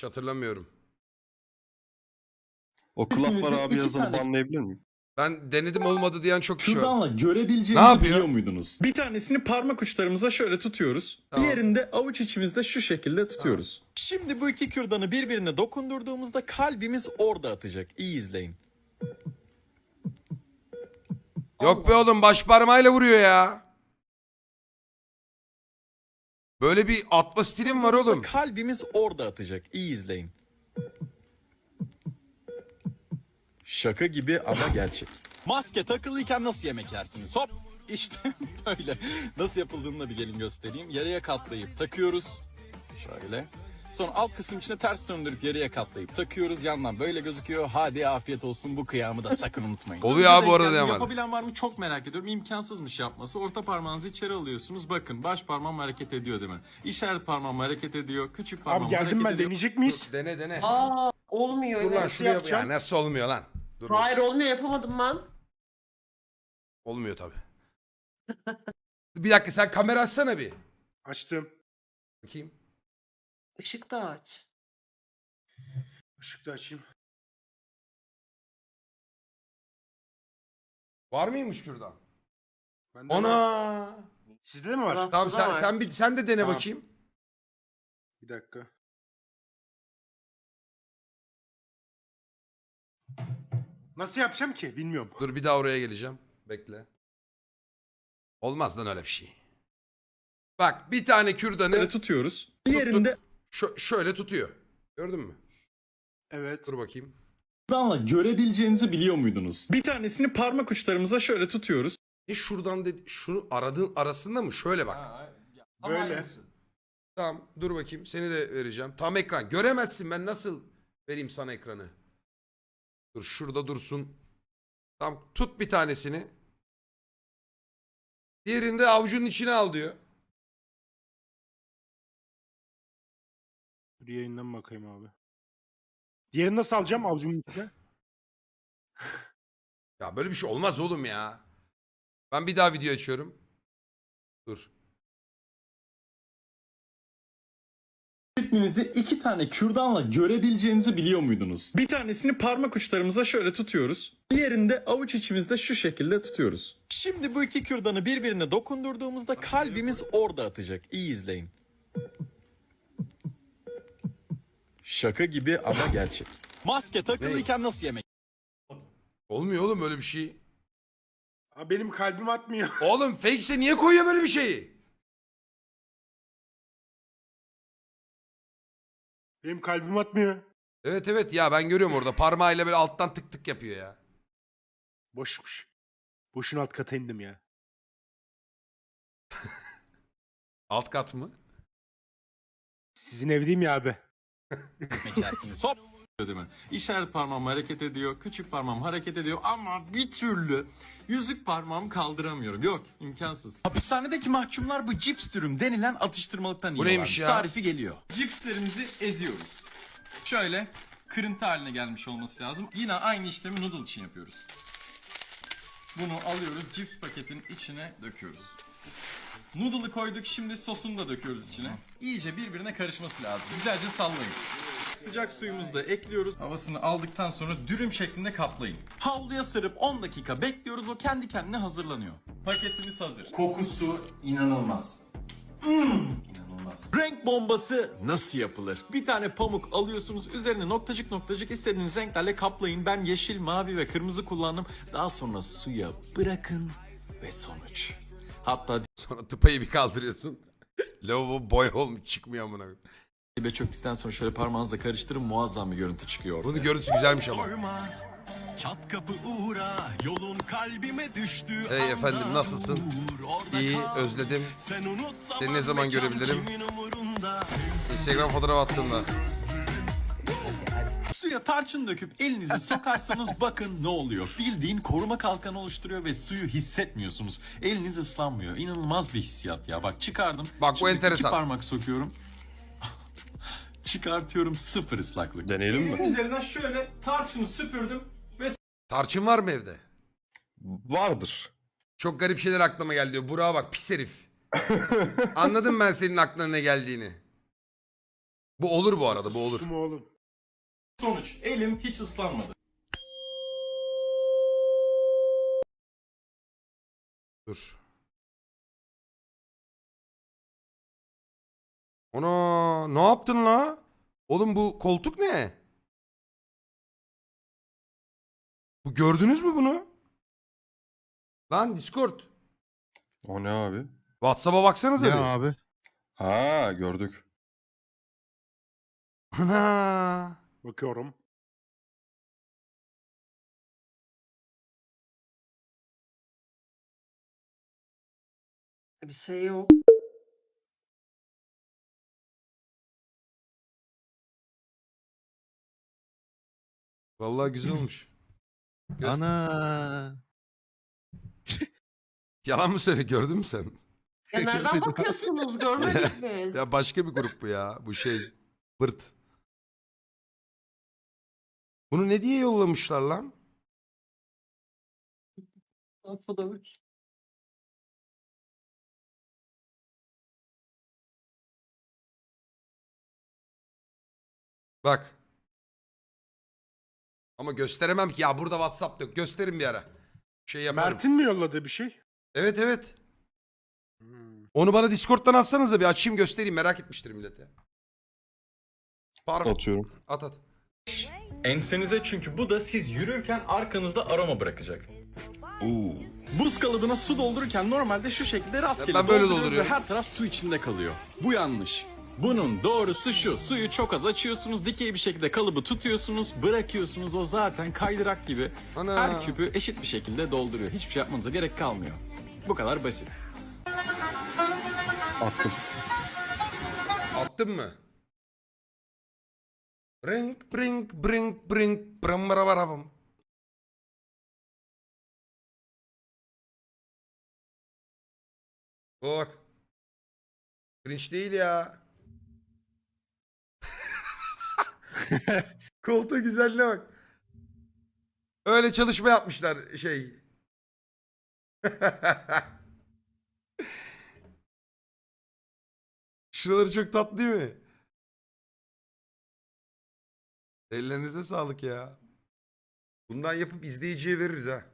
Hiç hatırlamıyorum. O kulak var Hepinizin abi iki tane- banlayabilir miyim? Ben denedim olmadı diyen çok kişi var. Kürdanla görebileceğinizi Ne yapıyor? biliyor muydunuz? Bir tanesini parmak uçlarımıza şöyle tutuyoruz. Tamam. Diğerini de avuç içimizde şu şekilde tutuyoruz. Şimdi bu iki kürdanı birbirine dokundurduğumuzda kalbimiz orada atacak. İyi izleyin. Yok be oğlum baş parmağıyla vuruyor ya. Böyle bir atma stilim var oğlum. Kalbimiz orada atacak. İyi izleyin. Şaka gibi ama gerçek. Maske takılıyken nasıl yemek yersiniz? Hop! İşte böyle. Nasıl yapıldığını da bir gelin göstereyim. Yarıya katlayıp takıyoruz. Şöyle. Sonra alt kısım içine ters döndürüp yarıya katlayıp takıyoruz. Yandan böyle gözüküyor. Hadi afiyet olsun bu kıyamı da sakın unutmayın. Oluyor abi bu arada geldim. Yaman. Yapabilen var mı çok merak ediyorum. İmkansızmış yapması. Orta parmağınızı içeri alıyorsunuz. Bakın baş parmağım hareket ediyor değil mi? İşaret parmağım hareket ediyor. Küçük parmağım Abi geldim hareket ben ediyor. deneyecek miyiz? Dene dene. Aa olmuyor. Dur lan şunu yap. Ya nasıl olmuyor lan? Dur. Hayır olmuyor yapamadım ben. Olmuyor tabi. bir dakika sen kamera açsana bir. Açtım. Bakayım. Işık da aç. Işık da açayım. Var mıymış kürdan? Bende var. Ana. Sizde de mi var? Tamam da sen var. sen bir sen de dene Tamam. bakayım. Bir dakika. Nasıl yapacağım ki? Bilmiyorum. Dur bir daha oraya geleceğim. Bekle. Olmaz lan öyle bir şey. Bak bir tane Böyle kürdanı tutuyoruz. tut, Diğerini de şö- şöyle tutuyor. Gördün mü? Evet. Dur bakayım. kürdanla görebileceğinizi biliyor muydunuz? Bir tanesini parmak uçlarımıza şöyle tutuyoruz. E şuradan dedi şunu aradığın arasında mı? Şöyle bak. Böyle. Tamam dur bakayım seni de vereceğim. Tam ekran. Göremezsin ben nasıl vereyim sana ekranı. Dur şurada dursun. Tamam tut bir tanesini. Diğerini de avucunun içine al diyor. Dur yayından bakayım abi. Diğerini nasıl alacağım avucumun içine? Ya böyle bir şey olmaz oğlum ya. Ben bir daha video açıyorum. Dur. Ritminizi iki tane kürdanla görebileceğinizi biliyor muydunuz? Bir tanesini parmak uçlarımıza şöyle tutuyoruz. Diğerini de avuç içimizde şu şekilde tutuyoruz. Şimdi bu iki kürdanı birbirine dokundurduğumuzda kalbimiz orada atacak. İyi izleyin. Şaka gibi ama gerçek. Maske takılıyken nasıl yemek Olmuyor oğlum böyle bir şey. Abi benim kalbim atmıyor. Oğlum fake'se niye koyuyor böyle bir şeyi? Benim kalbim atmıyor. Evet evet ya ben görüyorum orada parmağıyla böyle alttan tık tık yapıyor ya. Boşmuş. Boşuna alt kata indim ya. Alt kat mı? Sizin evdeyim ya abi. Yersiniz? Hop! Değil mi? İşaret parmağım hareket ediyor. Küçük parmağım hareket ediyor. Ama bir türlü yüzük parmağımı kaldıramıyorum. Yok imkansız. Hapishanedeki mahkumlar bu cips dürüm denilen atıştırmalıktan Bu neymiş ya? Tarifi geliyor. Cipslerimizi eziyoruz. Şöyle kırıntı haline gelmiş olması lazım. Yine aynı işlemi noodle için yapıyoruz. Bunu alıyoruz cips paketin içine döküyoruz. Noodle'ı koyduk şimdi sosunu da döküyoruz içine. İyice birbirine karışması lazım. Güzelce sallayın. Sıcak suyumuzu da ekliyoruz. Havasını aldıktan sonra dürüm şeklinde kaplayın. Havluya sarıp 10 dakika bekliyoruz. O kendi kendine hazırlanıyor. Paketimiz hazır. Kokusu inanılmaz. İnanılmaz. Renk bombası nasıl yapılır? Bir tane pamuk alıyorsunuz. Üzerine noktacık noktacık istediğiniz renklerle kaplayın. Ben yeşil, mavi ve kırmızı kullandım. Daha sonra suya bırakın ve sonuç. Hatta Sonra tıpayı bir kaldırıyorsun. Lavabo boy olmuş çıkmıyor amına. koyayım. dibe çöktükten sonra şöyle parmağınızla karıştırın muazzam bir görüntü çıkıyor. Bunun görüntüsü güzelmiş ama. Sorma. Çat kapı uğra, yolun kalbime düştü. Hey anda efendim, nasılsın? dur, orada İyi kal. özledim. Sen unut Seni ne zaman mekan görebilirim? kimin umurunda? Instagram fotoğraf attığımda. Suya tarçın döküp elinizi sokarsanız bakın ne oluyor. Bildiğin koruma kalkanı oluşturuyor ve suyu hissetmiyorsunuz. Eliniz ıslanmıyor. İnanılmaz bir hissiyat ya. Bak çıkardım. Bak bu Şimdi enteresan. iki parmak sokuyorum. Çıkartıyorum sıfır ıslaklık. Deneyelim mi? Üzerinden şöyle tarçını süpürdüm. Tarçın var mı evde? Vardır. Çok garip şeyler aklıma geldi. Burak'a bak pis herif. Anladım ben senin aklına ne geldiğini. Bu olur bu arada bu olur. Sustum oğlum. Sonuç elim hiç ıslanmadı. Dur. Ana ne yaptın la? Oğlum bu koltuk ne? Bu gördünüz mü bunu? Lan Discord. O ne abi? WhatsApp'a baksanıza Ne bir. abi? Ha gördük. Ana. Bakıyorum. Bir şey yok. Vallahi güzel olmuş. Göz- Ana. Yalan mı söyle gördün mü sen? Ya nereden bakıyorsunuz? Görmedik biz. Ya başka bir grup bu ya. Bu şey. Bırt. Bunu ne diye yollamışlar lan? Bak. Ama gösteremem ki ya burada WhatsApp yok. Gösterin bir ara. Şey yaparım. Mert'in mi yolladığı bir şey? Evet evet. Hmm. Onu bana Discord'dan atsanız da bir açayım göstereyim. Merak etmiştir millete. Pardon. Atıyorum. At at. Ensenize çünkü bu da siz yürürken arkanızda aroma bırakacak. Buz kalıbına su doldururken normalde şu şekilde rastgele Ben böyle dolduruyoruz dolduruyorum. ve her taraf su içinde kalıyor. Bu yanlış. Bunun doğrusu şu. Suyu çok az açıyorsunuz, dikey bir şekilde kalıbı tutuyorsunuz, bırakıyorsunuz. O zaten kaydırak gibi Ana. her küpü eşit bir şekilde dolduruyor. Hiçbir şey yapmanıza gerek kalmıyor. Bu kadar basit. Attım. Attın mı? Brink brink brink brink brambarabarabam. Bak. Cringe değil ya. Koltuğu güzelliğine bak. Öyle çalışma yapmışlar şey. Şuraları çok tatlı değil mi? Ellerinize sağlık ya. Bundan yapıp izleyiciye veririz ha.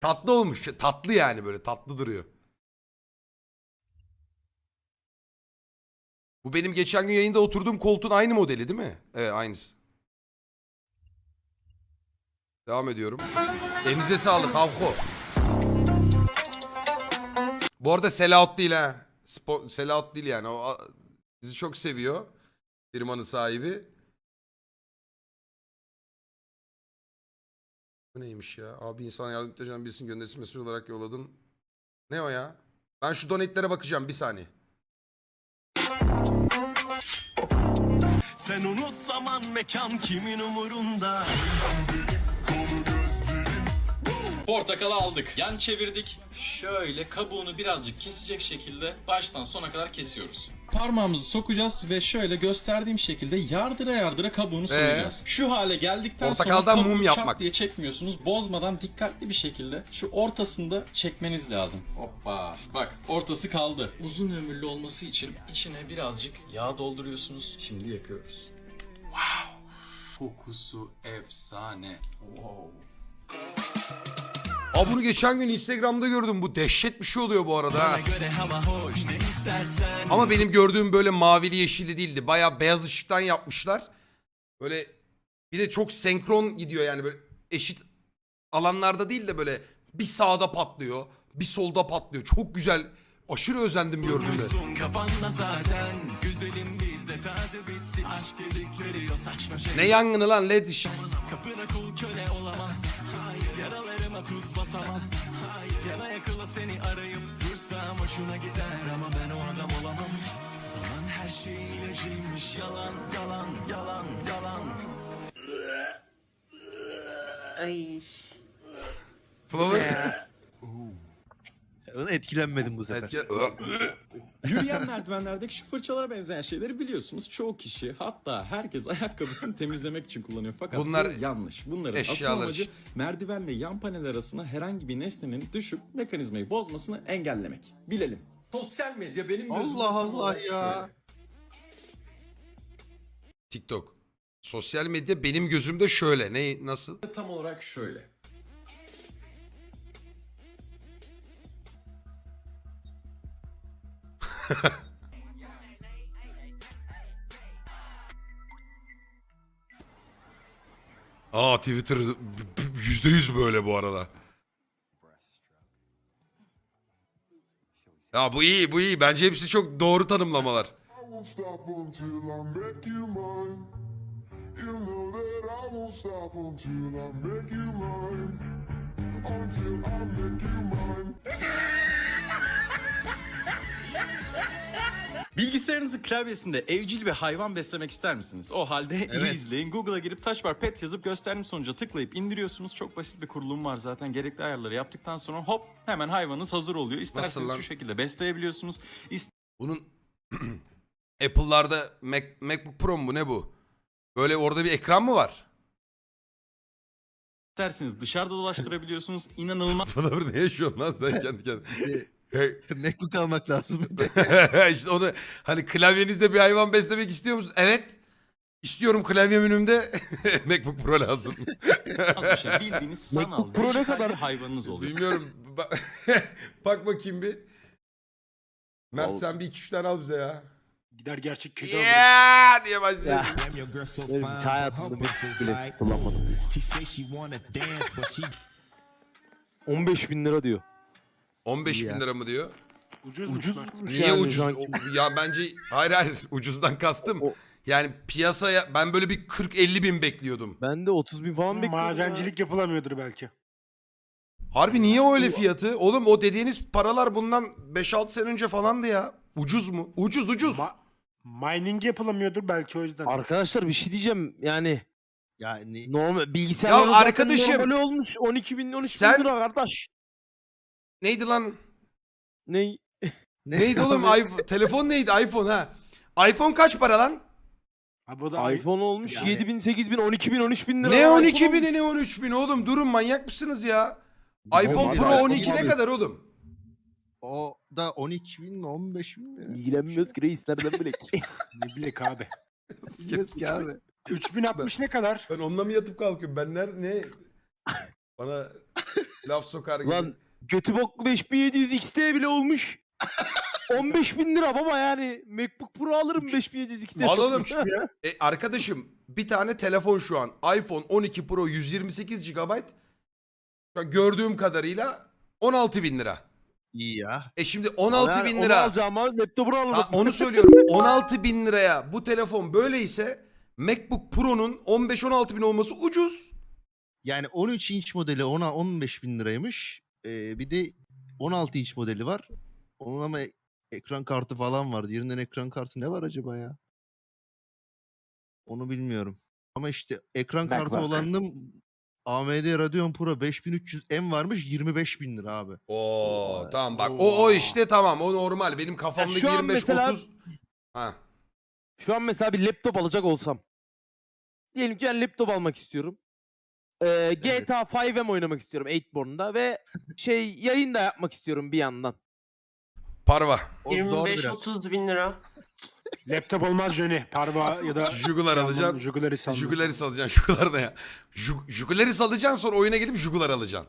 Tatlı olmuş. Tatlı yani böyle tatlı duruyor. Bu benim geçen gün yayında oturduğum koltuğun aynı modeli değil mi? Evet aynısı. Devam ediyorum. Elinize sağlık Havko. Bu arada sellout değil ha. Spo sellout değil yani. O a- çok seviyor. Firmanın sahibi. Bu neymiş ya? Abi insan yardım edeceğim birisinin gönderisi mesaj olarak yolladın. Ne o ya? Ben şu donetlere bakacağım bir saniye. Sen unut zaman mekan kimin umurunda Portakalı aldık. Yan çevirdik. Şöyle kabuğunu birazcık kesecek şekilde baştan sona kadar kesiyoruz. Parmağımızı sokacağız ve şöyle gösterdiğim şekilde yardıra yardıra kabuğunu soyacağız. Şu hale geldikten Portakaldan sonra kabuğu mum çat yapmak. diye çekmiyorsunuz. Bozmadan dikkatli bir şekilde şu ortasında çekmeniz lazım. Hoppa. Bak ortası kaldı. Uzun ömürlü olması için içine birazcık yağ dolduruyorsunuz. Şimdi yakıyoruz. Wow. Kokusu efsane. Wow. Aa bunu geçen gün Instagram'da gördüm. Bu dehşet bir şey oluyor bu arada. ha. Ama benim gördüğüm böyle mavili yeşilli değildi. Bayağı beyaz ışıktan yapmışlar. Böyle bir de çok senkron gidiyor yani böyle eşit alanlarda değil de böyle bir sağda patlıyor, bir solda patlıyor. Çok güzel. Aşırı özendim gördüğümde. Şey Ne yangını lan led ışık. Hayır yaralarıma tuz basamam. Hayır yana yakıla seni arayıp Dursam hoşuna gider ama ben o adam olamam. Zaman her şey ilacıymış. Yalan yalan yalan yalan. Ay. Flower. Onu etkilenmedim bu sefer. Etki... Yürüyen merdivenlerdeki şu fırçalara benzeyen şeyleri biliyorsunuz. Çoğu kişi hatta herkes ayakkabısını temizlemek için kullanıyor. Fakat Bunlar bu yanlış. Bunların asıl eşyalar amacı için. merdivenle yan panel arasına herhangi bir nesnenin düşüp mekanizmayı bozmasını engellemek. Bilelim. Sosyal medya benim gözümde Allah Allah ya. şöyle. TikTok. Sosyal medya benim gözümde şöyle. Ne nasıl? Tam olarak şöyle. Aa Twitter yüzde yüz böyle bu arada. Ya bu iyi bu iyi. Bence hepsi çok doğru tanımlamalar. Bilgisayarınızın klavyesinde evcil ve hayvan beslemek ister misiniz? O halde iyi Evet. izleyin. Google'a girip Touchbar Pet yazıp gösterdiğim sonuca tıklayıp indiriyorsunuz. Çok basit bir kurulum var zaten. Gerekli ayarları yaptıktan sonra hop hemen hayvanınız hazır oluyor. İsterseniz lan? şu şekilde besleyebiliyorsunuz. Bunun Apple'larda Mac, MacBook Pro mu bu ne bu? Böyle orada bir ekran mı var? İsterseniz dışarıda dolaştırabiliyorsunuz. İnanılmaz Bana ne yaşıyorsun lan sen kendi kendine? Hey. MacBook almak lazım. işte onu hani klavyenizde bir hayvan beslemek istiyor musunuz? Evet. İstiyorum klavyem önümde MacBook Pro lazım. bir şey. Bildiğiniz sanal Pro ne kadar? hayvanınız oluyor. Bilmiyorum. Ba- Bak bakayım bir. Mert Vallahi- sen bir iki üç tane al bize ya. Gider gerçek kedi alırım. Yeah diye başlıyor. Benim hiç hayatımda bir bile kullanmadım. She 15 bin lira diyor. 15 bin Ya. lira mı diyor? Ucuz Ucuz. Niye ucuz? O- Ya bence hayır hayır ucuzdan kastım. O- Yani piyasaya ben böyle bir 40-50 bin bekliyordum. Ben de 30 bin falan bekliyordum. Madencilik yapılamıyordur belki. Harbi niye o öyle fiyatı? Oğlum o dediğiniz paralar bundan 5-6 sene önce falandı ya. Ucuz mu? Ucuz ucuz. Ma- mining yapılamıyordur belki o yüzden. Arkadaşlar bir şey diyeceğim yani yani normal bilgisayarlar Ya arkadaşım, normali olmuş 12 bin 13 sen- bin lira kardeş. Neydi lan? Ne? Neydi oğlum? iPhone, telefon neydi? iPhone ha. iPhone kaç para lan? Ha, bu da iPhone olmuş Yani- 7 bin 8 bin 12 bin 13 bin lira. Ne iPhone 12 olmuş. bini ne 13 bin oğlum? Durun manyak mısınız ya? İPhone Pro iPhone 12 ne abi. kadar oğlum? o da 12 bin 15 bin mi? İlgilenmiyoruz ki reis nereden bilek. ne bilek abi. Bilmiyoruz ki abi. 3060 ne kadar? Ben onunla mı yatıp kalkıyorum? Ben nerede ne? Bana laf sokar gibi. Lan götü boklu 5700 XT bile olmuş. 15 bin lira baba yani Macbook Pro alırım 5700 XT. Al. E, arkadaşım bir tane telefon şu an. iPhone 12 Pro 128 GB. Gördüğüm kadarıyla 16 bin lira. İyi ya. E şimdi 16 Yani bin onu lira. alacağım ama laptopunu alırım. Ha, onu söylüyorum. 16 bin liraya bu telefon böyleyse MacBook Pro'nun 15-16 bin olması ucuz. Yani 13 inç modeli ona 15 bin liraymış. Ee, bir de 16 inç modeli var. Onun ama ekran kartı falan var. Diğerinden ekran kartı ne var acaba ya? Onu bilmiyorum. Ama işte ekran Bak kartı bak. olanın AMD Radeon Pro 5300M varmış 25 bin lira abi. Oo tamam bak. O o işte tamam o normal. Benim kafamdaki şu an 25 mesela- 30 Ha. Şu an mesela bir laptop alacak olsam. Diyelim ki ben laptop almak istiyorum. Ee, GTA 5M oynamak istiyorum 8born'da ve şey yayın da yapmak istiyorum bir yandan. Parva. O zor biraz. 25-30 bin lira. Laptop olmaz Johnny. Parva ya da Jugular alacaksın. Jugularis almaz. Jugularis alacaksın. Jugular ne ya? Jug- Jugularis alacaksın sonra oyuna gelip Jugular alacaksın.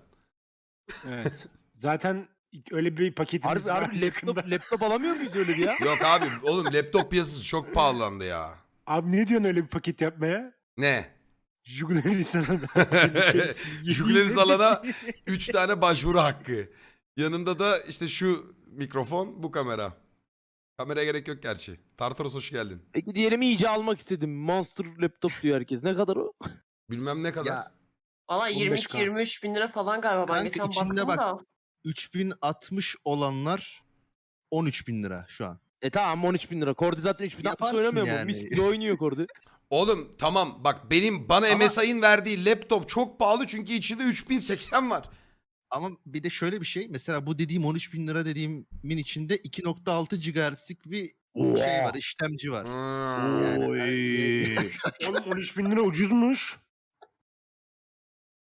Evet. Zaten öyle bir paketimiz Harbi, var. harbi laptop, yakında. laptop alamıyor muyuz öyle bir ya? Yok abi oğlum laptop piyasası çok pahalandı ya. Abi ne diyorsun öyle bir paket yapmaya? Ne? Jugularis sana da. Jugularis alana 3 tane başvuru hakkı. Yanında da işte şu mikrofon bu kamera. Kameraya gerek yok gerçi. Tartaros hoş geldin. Peki diyelim iyice almak istedim. Monster laptop diyor herkes. Ne kadar o? Bilmem ne kadar. Ya Valla 15K. 22-23 bin lira falan galiba. Ben Kanka geçen içinde baktım bak. da. 3060 olanlar 13 bin lira şu an. E tamam 13 bin lira. Kordi zaten 3 bin Yaparsın oynamıyor mu? yani. Mis gibi oynuyor Kordi. Oğlum tamam bak benim bana Ama- MSI'ın verdiği laptop çok pahalı çünkü içinde 3080 var. Ama bir de şöyle bir şey. Mesela bu dediğim 13 bin lira dediğimin içinde 2.6 GHz'lik bir şey var. işlemci var. Hmm. Yani Oy. Oğlum 13 bin lira ucuzmuş.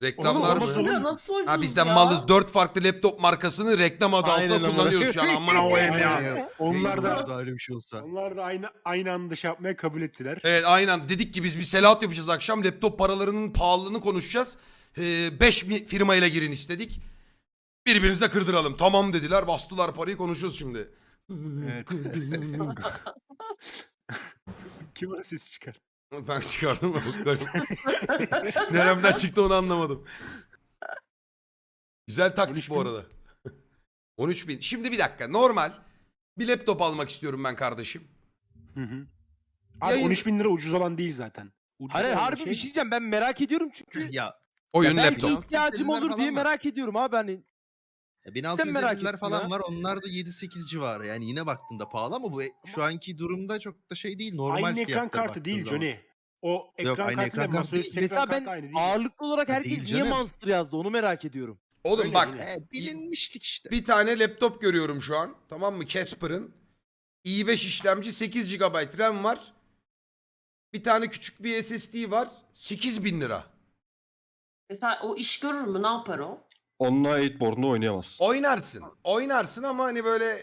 Reklamlar Oğlum, mı? Ya nasıl ucuz Ha bizden ya? malız. Dört farklı laptop markasını reklam adı Aynen altında amına kullanıyoruz şu an. Amına koyayım ya. ya. Onlar da da öyle bir şey olsa. onlar da aynı aynı anda şey yapmaya kabul ettiler. Evet aynen. Dedik ki biz bir selahat yapacağız akşam. Laptop paralarının pahalılığını konuşacağız. 5 firmayla girin istedik. Birbirinize kırdıralım. Tamam dediler. Bastılar parayı konuşuyoruz şimdi. Evet. Kim o ses çıkar? Ben çıkardım. Neremden çıktı onu anlamadım. Güzel taktik 13 bu arada. 13 bin. Şimdi bir dakika. Normal. Bir laptop almak istiyorum ben kardeşim. Hı hı. Abi Yayın- 13 bin lira ucuz olan değil zaten. Ucuz Hayır olan harbi bir şey diyeceğim ben merak ediyorum çünkü. Ya Oyun belki laptop. ihtiyacım olur diye merak ediyorum abi hani. E, merak 1650'ler ettim falan ya. var. Onlar da 7-8 civarı. Yani yine baktığında pahalı ama bu e- şu anki durumda çok da şey değil. Normal aynı ekran kartı değil zaman. Johnny. O ekran aynı kartı ekran kartı değil. Mesela ben aynı değil. ağırlıklı olarak herkes değil niye canım. Monster yazdı onu merak ediyorum. Oğlum Öyle bak. değil. E, bilinmişlik işte. Bir tane laptop görüyorum şu an. Tamam mı? Casper'ın. i5 işlemci 8 GB RAM var. Bir tane küçük bir SSD var. 8000 lira. Mesela o iş görür mü? Ne yapar o? Onunla 8born'da oynayamaz. Oynarsın. Oynarsın ama hani böyle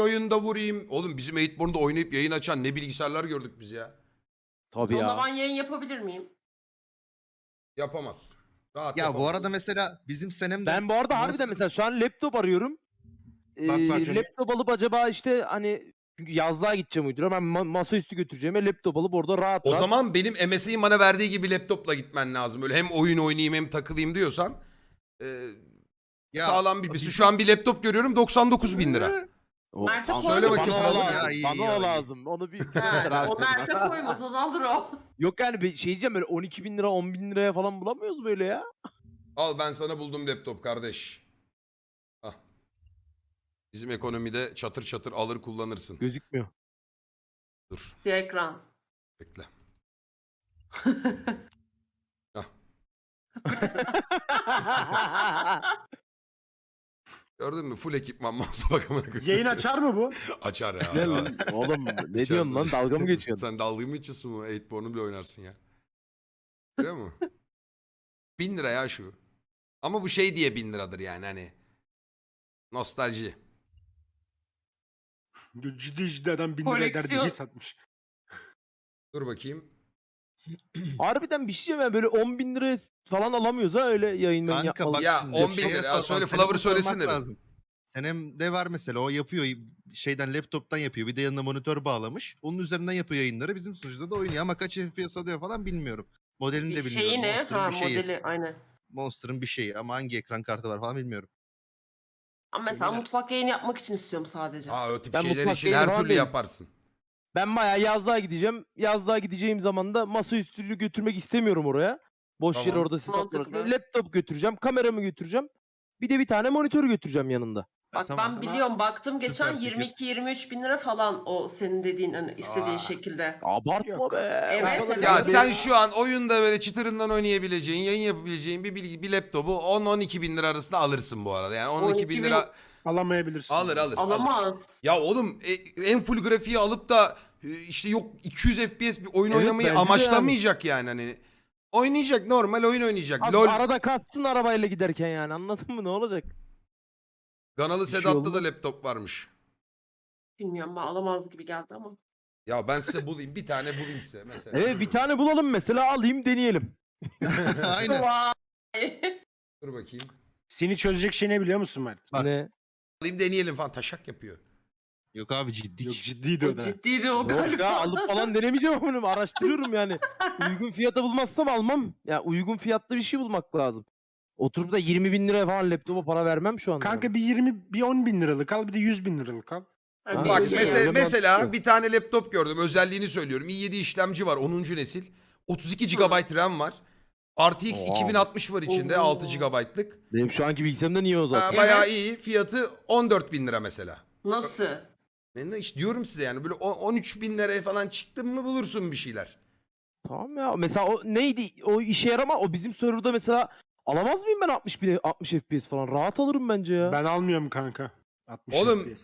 oyunda vurayım. Oğlum bizim 8born'da oynayıp yayın açan ne bilgisayarlar gördük biz ya. Tabii Onda ya. ben yayın yapabilir miyim? Yapamaz. Rahat Ya bu yapamaz. arada mesela bizim senemde Ben bu arada harbiden mesela şu an laptop arıyorum. Ee, Bak, bak Johnny. laptop alıp acaba işte hani çünkü yazlığa gideceğim uyduruyorum. Ben ma- masaüstü götüreceğim ve laptop alıp orada rahat O rahat. zaman benim MSI'nin bana verdiği gibi laptopla gitmen lazım. Böyle hem oyun oynayayım hem takılayım diyorsan. e, Ya, sağlam bir bizim- Şu an bir laptop görüyorum 99 bin lira. O- Mert'e Tamam, koy Söyle bakayım Bana falan. o Ya, lazım. iyi, Bana ya, o iyi. lazım. Onu bir Ha, o Mert'e koymaz. Onu alır o. Yok yani bir şey diyeceğim böyle 12 bin lira 10 bin liraya falan bulamıyoruz böyle ya. Al ben sana buldum laptop kardeş. Hah. Bizim ekonomide çatır çatır alır kullanırsın. Gözükmüyor. Dur Siyah ekran. bekle. Gördün mü? Full ekipman masa bak amına koyayım. Yayın açar mı bu? Açar ya. Gel lan. Oğlum ne diyorsun lan dalga mı geçiyorsun? Sen dalga mı geçiyorsun bu? 8born'u bile oynarsın ya. Biliyor musun? 1000 lira ya şu. Ama bu şey diye 1000 liradır yani hani. Nostalji. Ciddi ciddi adam bin lira eder Koleksiyon. diye satmış. Dur bakayım. Harbiden bir şey diyeceğim ya böyle 10 bin liraya falan alamıyoruz ha öyle yayından Kanka yapmalar. bak Ya, şimdi 10 bin şeye lira. Söyle, Senem'e Flower söylesin sormak de bir. lazım. Senem'de var mesela o yapıyor şeyden laptoptan yapıyor bir de yanına monitör bağlamış. Onun üzerinden yapıyor yayınları bizim sunucuda da oynuyor ama kaç FPS alıyor falan bilmiyorum. Modelini de Bir bilmiyorum. şeyi ne? Monster'ın Ha bir şeyi. modeli aynen. Monster'ın bir şeyi ama hangi ekran kartı var falan bilmiyorum. Ama mesela mutfak yayını yapmak için istiyorum sadece. Aa o tip Ben şeyler mutfak için yayını her falan türlü değilim. yaparsın. Ben bayağı yazlığa gideceğim. Yazlığa gideceğim zaman da masaüstünü götürmek istemiyorum oraya. Boş yer Tamam. orada setup Mantıklı. bırakıp Laptop götüreceğim, kameramı götüreceğim. Bir de bir tane monitör götüreceğim yanında. Bak tamam. ben biliyorum baktım geçen Süper fikir. 22-23 bin lira falan o senin dediğin hani istediğin Aa. şekilde. Abartma Yok. be. Evet. Ya sen şu an oyunda böyle çıtırından oynayabileceğin, yayın yapabileceğin bir, bilgi, bir laptopu 10-12 bin lira arasında alırsın bu arada. Yani 12, 12 bin bin- lira Alamayabilirsin. alır alır. alır. Alamaz. Ya oğlum e, en full grafiği alıp da e, işte yok 200 FPS bir oyun Evet, oynamayı de amaçlamayacak yani. hani. Oynayacak normal oyun oynayacak. Abi LOL arada kastın arabayla giderken yani anladın mı ne olacak? Ganalı bir şey Sedat'ta olmaz. da laptop varmış. Bilmiyorum ben alamaz gibi geldi ama. Ya ben size bulayım bir tane bulayım size mesela. Evet bir tane bulalım mesela alayım deneyelim. Aynen. Vay. Dur bakayım. Seni çözecek şey ne biliyor musun Mert? Bak. Ne? Alayım deneyelim falan taşak yapıyor. Yok abi ciddi. Yok ciddiydi o o da. ciddiydi o Yok galiba. ya alıp falan denemeyeceğim bunu araştırıyorum yani. Uygun fiyata bulmazsam almam. Ya uygun fiyatlı bir şey bulmak lazım. Oturup da 20 bin liraya falan laptopa para vermem şu anda. Kanka bir 20 bir 10 bin liralık al bir de 100 bin liralık al. Ha, Bak, bir- mesela, öyle mesela mantıklı. bir tane laptop gördüm. Özelliğini söylüyorum. i7 işlemci var 10. nesil. 32 GB RAM var. RTX Oha. 2060 var içinde Oo. 6 GB'lık. Benim şu anki bilgisayarımda niye o Ha, zaten? bayağı iyi. Fiyatı 14 bin lira mesela. Nasıl? Ben de işte diyorum size yani böyle o- 13 bin liraya falan çıktın mı bulursun bir şeyler. Tamam ya. Mesela o neydi? O işe yarama. O bizim serverda mesela alamaz mıyım ben 60 bin, 60 FPS falan? Rahat alırım bence ya. Ben almıyorum kanka. 60 Oğlum, FPS.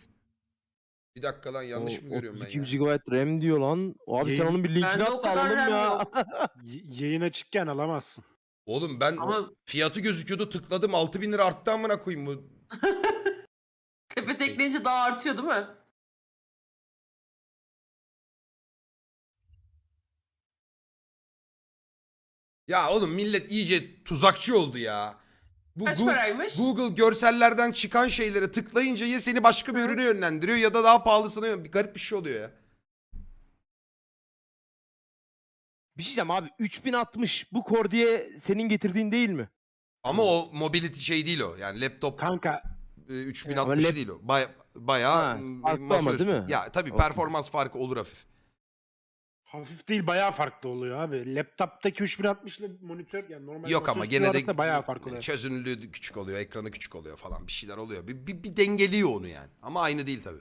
Bir dakika lan yanlış O mı görüyorum ben 32 ya? GB RAM diyor lan. Abi sen Yayın- onun bir linkini Bende o at da kadar alalım RAM ya. yok. Y- yayın açıkken alamazsın. Oğlum ben Ama fiyatı gözüküyordu tıkladım 6000 lira arttı amına koyayım bu. tepe tekleyince daha artıyor değil mi? Ya oğlum millet iyice tuzakçı oldu ya. Bu Kaç Gu- paraymış? Google görsellerden çıkan şeylere tıklayınca ya seni başka bir ürüne yönlendiriyor ya da daha pahalısına yön- bir garip bir şey oluyor ya. Bir şey diyeceğim abi 3060 bu Cordi'ye senin getirdiğin değil mi? Ama o mobility şey değil o. Yani laptop Kanka e, 3060 lap- değil o. Baya, bayağı Ha, m, farklı ama masaüstü. değil mi? Ya tabii Okey. performans farkı olur hafif. Hafif değil bayağı farklı oluyor abi. Laptop'taki 3060 ile monitör yani normal Yok ama gene de bayağı fark oluyor. çözünürlüğü küçük oluyor, ekranı küçük oluyor falan bir şeyler oluyor. Bir, bir, bir dengeliyor onu yani. Ama aynı değil tabii.